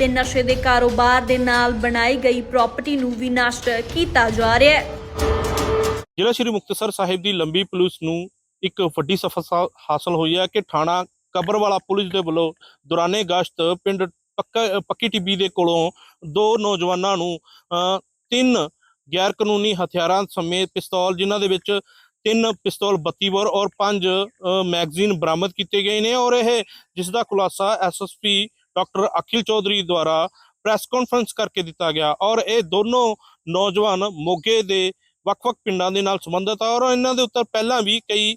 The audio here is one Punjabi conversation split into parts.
ਤੇ ਨਸ਼ੇ ਦੇ ਕਾਰੋਬਾਰ ਦੇ ਨਾਲ ਬਣਾਈ ਗਈ ਪ੍ਰਾਪਰਟੀ ਨੂੰ ਵੀ ਨਸ਼ਟ ਕੀਤਾ ਜਾ ਰਿਹਾ ਹੈ। ਜ਼ਿਲ੍ਹਾ ਸ਼੍ਰੀ ਮੁਕਤਸਰ ਸਾਹਿਬ ਦੀ ਲੰਬੀ ਪੁਲਿਸ ਨੂੰ ਇੱਕ ਵੱਡੀ ਸਫਲਤਾ ਹਾਸਲ ਹੋਈ ਹੈ ਕਿ ਥਾਣਾ ਕਬਰਵਾਲਾ ਪੁਲਿਸ ਦੇ ਵੱਲੋਂ ਦੌਰਾਨੇ ਗਸ਼ਤ ਪਿੰਡ ਪੱਕੀ ਟਿੱਬੀ ਦੇ ਕੋਲੋਂ ਦੋ ਨੌਜਵਾਨਾਂ ਨੂੰ ਤਿੰਨ ਗੈਰ ਕਾਨੂੰਨੀ ਹਥਿਆਰਾਂ ਸਮੇਤ ਪਿਸਤੌਲ, ਜਿਨ੍ਹਾਂ ਦੇ ਵਿੱਚ ਤਿੰਨ ਪਿਸਤੌਲ 32 ਬੋਰ ਔਰ ਪੰਜ ਮੈਗਜ਼ੀਨ ਬਰਾਮਦ ਕੀਤੇ ਗਏ ਨੇ ਔਰ ਇਹ, ਜਿਸ ਦਾ ਖੁਲਾਸਾ ਐਸਐਸਪੀ ਡਾਕਟਰ ਅਖਿਲ ਚੌਧਰੀ ਦੁਆਰਾ ਪ੍ਰੈਸ ਕਾਨਫਰੰਸ ਕਰਕੇ ਦਿੱਤਾ ਗਿਆ ਔਰ ਇਹ ਦੋਨੋਂ ਨੌਜਵਾਨ ਮੋਗੇ ਦੇ ਵੱਖ-ਵੱਖ ਪਿੰਡਾਂ ਦੇ ਨਾਲ ਸੰਬੰਧਿਤ ਆ ਔਰ ਇਹਨਾਂ ਦੇ ਉੱਤੇ ਪਹਿਲਾਂ ਵੀ ਕਈ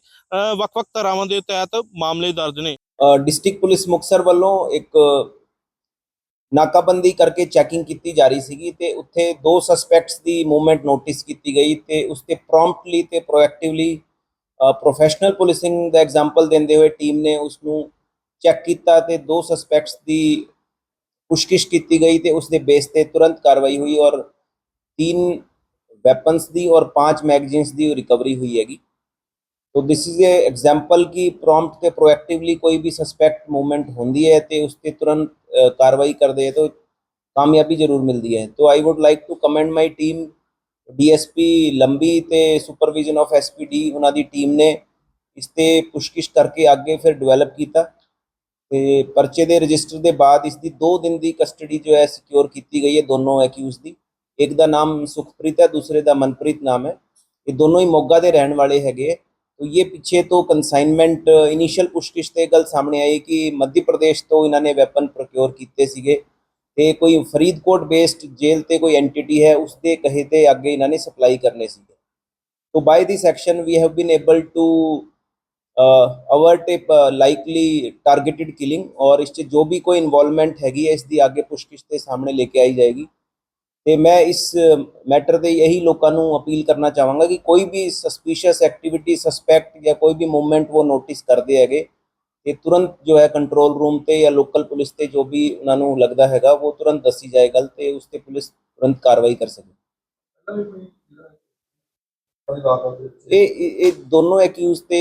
ਵੱਖ-ਵੱਖ ਧਾਰਾਵਾਂ ਦੇ ਤਹਿਤ ਮਾਮਲੇ ਦਰਜ ਨੇ। ਡਿਸਟ੍ਰਿਕਟ ਪੁਲਿਸ ਮੁਕਤਸਰ ਵੱਲੋਂ ਇੱਕ ਨਾਕਾਬੰਦੀ ਕਰਕੇ ਚੈਕਿੰਗ ਕੀਤੀ ਜਾ ਰਹੀ ਸੀਗੀ ਤੇ ਉੱਥੇ ਦੋ ਸਸਪੈਕਟਸ ਦੀ ਮੂਵਮੈਂਟ ਨੋਟਿਸ ਕੀਤੀ ਗਈ ਤੇ ਉਸ ਤੇ ਪ੍ਰੋਮਪਟਲੀ ਤੇ ਪ੍ਰੋਐਕਟਿਵਲੀ ਪ੍ਰੋਫੈਸ਼ਨਲ ਪੁਲਿਸਿੰਗ ਦਾ ਐਗਜ਼ਾਮਪਲ ਦਿੰਦੇ ਹੋਏ ਟੀਮ ਨੇ ਉਸ ਨੂੰ ਚੈੱਕ ਕੀਤਾ ਤੇ ਦੋ ਸਸਪੈਕਟਸ ਦੀ ਪੁਸ਼ਕਿਸ਼ ਕੀਤੀ ਗਈ ਤੇ ਉਸ ਦੇ ਬੇਸ ਤੇ ਤੁਰੰਤ ਕਾਰਵਾਈ ਹੋਈ ਔਰ तीन वेपन्स दी और पांच मैगजीन्स दी रिकवरी हुई हैगी तो दिस इज ए एग्जांपल कि प्रॉम्प्ट ਤੇ ਪ੍ਰੋਐਕਟਿਵਲੀ ਕੋਈ ਵੀ ਸਸਪੈਕਟ ਮੂਵਮੈਂਟ ਹੁੰਦੀ ਹੈ ਤੇ ਉਸ ਤੇ ਤੁਰੰਤ ਅ, ਕਾਰਵਾਈ ਕਰਦੇ ਹੈ ਤਾਂ ਕਾਮਯਾਬੀ ਜ਼ਰੂਰ ਮਿਲਦੀ ਹੈ तो I would like to commend my team DSP Lambi ਤੇ ਸੁਪਰਵਿਜ਼ਨ ਆਫ ਐਸਪੀਡੀ ਉਹਨਾਂ ਦੀ ਟੀਮ ਨੇ ਇਸ ਤੇ ਪੁਸ਼ਕਿਸ਼ ਕਰਕੇ ਅੱਗੇ ਫਿਰ ਡਿਵੈਲਪ ਕੀਤਾ ਤੇ ਪਰਚੇ ਦੇ ਰਜਿਸਟਰ ਦੇ ਬਾਅਦ ਇਸ ਦੀ 2 दिन ਦੀ ਕਸਟਡੀ ਜੋ ਹੈ ਸਿਕਿਉਰ ਕੀਤੀ ਗਈ ਹੈ ਦੋਨੋਂ ਐਕਿਊਜ਼ ਦੀ। ਇੱਕ ਦਾ ਨਾਮ ਸੁਖਪ੍ਰੀਤ ਹੈ, ਦੂਸਰੇ ਦਾ ਮਨਪ੍ਰੀਤ ਨਾਮ ਹੈ। ਇਹ ਦੋਨੋਂ ਹੀ ਮੋਗਾ ਦੇ ਰਹਿਣ ਵਾਲੇ ਹੈਗੇ ਤੋ ਇਹ ਪਿੱਛੇ ਤੋਂ ਕਨਸਾਈਨਮੈਂਟ ਇਨੀਸ਼ੀਅਲ ਪੁਸ਼ਕਿਸ਼ ਤੇ ਗੱਲ ਸਾਹਮਣੇ ਆਈ ਕਿ ਮੱਧ ਪ੍ਰਦੇਸ਼ ਤੋਂ ਇਹਨਾਂ ਨੇ ਵੈਪਨ ਪ੍ਰੋਕਿਉਰ ਕੀਤੇ ਸੀਗੇ ਤੇ ਕੋਈ ਫਰੀਦਕੋਟ ਬੇਸਡ ਜੇਲ੍ਹ ਤੇ ਕੋਈ ਐਂਟੀਟੀ ਹੈ, ਉਸ ਦੇ ਕਹੇ ਤੇ ਅੱਗੇ ਇਹਨਾਂ ਨੇ ਸਪਲਾਈ ਕਰਨੇ ਸੀਗੇ। ਤੋ by the section we have been able to uh, likely targeted killing ਔਰ ਇਸ 'ਚ ਜੋ ਵੀ ਕੋਈ ਇਨਵੋਲਵਮੈਂਟ ਹੈਗੀ ਹੈ ਇਸ ਦੀ ਅੱਗੇ ਪੁਸ਼ਕਿਸ਼ ਤੇ ਸਾਹਮਣੇ ਲੈ ਕੇ ਆਈ ਜਾਏਗੀ ਤੇ ਮੈਂ ਇਸ ਮੈਟਰ ਤੇ ਇਹੀ ਲੋਕਾਂ ਨੂੰ ਅਪੀਲ ਕਰਨਾ ਚਾਹਾਂਗਾ ਕਿ ਕੋਈ ਵੀ ਸਸਪੀਸ਼ੀਅਸ ਐਕਟੀਵਿਟੀ ਸਸਪੈਕਟ ਜਾਂ ਕੋਈ ਵੀ ਮੂਵਮੈਂਟ ਉਹ ਨੋਟਿਸ ਕਰਦੇ ਹੈਗੇ ਤੇ ਤੁਰੰਤ ਜੋ ਹੈ ਕੰਟਰੋਲ ਰੂਮ ਤੇ ਜਾਂ ਲੋਕਲ ਪੁਲਿਸ ਤੇ ਜੋ ਵੀ ਉਹਨਾਂ ਨੂੰ ਲੱਗਦਾ ਹੈਗਾ ਉਹ ਤੁਰੰਤ ਦੱਸੀ ਜਾਏ ਗੱਲ ਤੇ ਉਸ ਤੇ ਪੁਲਿਸ ਤੁਰੰਤ ਕਾਰਵਾਈ ਕਰ ਸਕੇ ਇਹ ਇਹ ਦੋਨੋਂ ਐਕਿਊਜ਼ ਤੇ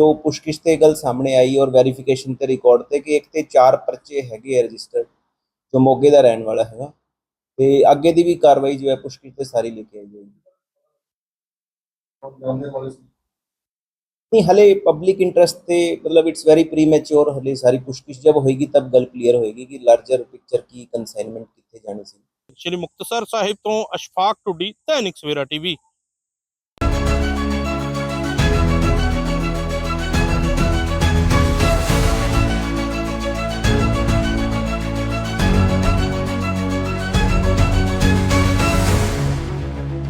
ਜੋ ਪੁਸ਼ਕਿਸ਼ ਤੇ ਗੱਲ ਸਾਹਮਣੇ ਆਈ ਔਰ ਵੈਰੀਫਿਕੇਸ਼ਨ ਤੇ ਰਿਕਾਰਡ ਤੇ ਕਿ ਇੱਕ ਤੇ ਚਾਰ ਪਰਚੇ ਹੈਗੇ ਰਜਿਸਟਰਡ ਜੋ ਮੋਗੇ ਦਾ ਰਹਿਣ ਵਾਲਾ ਹੈਗਾ। ਤੇ ਅੱਗੇ ਦੀ ਵੀ ਕਾਰਵਾਈ ਜੋ ਹੈ ਪੁਸ਼ਕਿਸ਼ ਤੇ ਸਾਰੀ ਲੈ ਕੇ ਆਈ ਜਾਏਗੀ। ਨਹੀਂ, ਹਲੇ ਪਬਲਿਕ ਇੰਟਰਸਟ ਤੇ ਮਤਲਬ ਇਟਸ ਵੈਰੀ ਪ੍ਰੀਮੈਚੁਰ ਹਲੇ ਸਾਰੀ ਪੁਸ਼ਕਿਸ਼ ਜਬ ਹੋਏਗੀ ਤਬ ਗੱਲ ਕਲੀਅਰ ਹੋਏਗੀ ਕਿ ਲਾਰਜਰ ਪਿਕਚਰ ਕੀ ਕੰਸਾਈਨਮੈਂਟ ਕਿੱਥੇ ਜਾਣੀ ਸੀ। ਸ਼੍ਰੀ ਮੁਕਤਸਰ ਸਾਹਿਬ ਤੋਂ ਅਸ਼ਫਾਕ ਟੁੱਡੀ, ਦੈਨਿਕ ਸਵੇਰਾ ਟੀਵੀ।